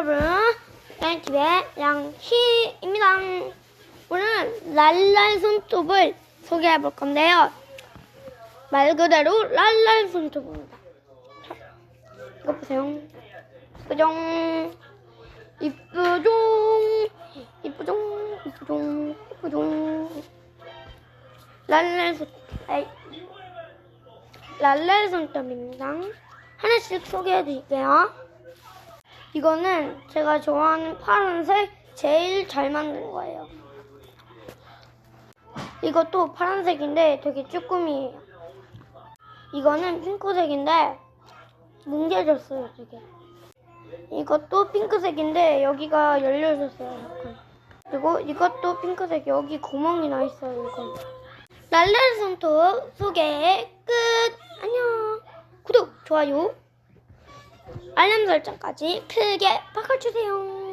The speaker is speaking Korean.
여러분, 양TV의 양희입니다. 오늘은 랄랄 손톱을 소개해 볼 건데요. 말 그대로 랄랄 손톱입니다. 자, 이거 보세요. 이쁘종, 이쁘종, 이쁘종, 이쁘종, 이쁘종. 랄랄 손톱. 랄랄 손톱입니다. 하나씩 소개해 드릴게요. 이거는 제가 좋아하는 파란색 제일 잘 만든 거예요. 이것도 파란색인데 되게 쭈꾸미예요. 이거는 핑크색인데 뭉개졌어요, 되게. 이것도 핑크색인데 여기가 열려졌어요, 약간. 그리고 이것도 핑크색 여기 구멍이 나 있어요, 이건. 랄랄 손톱 소개 끝. 안녕. 구독, 좋아요, 알람 설정까지 크게 바꿔주세요.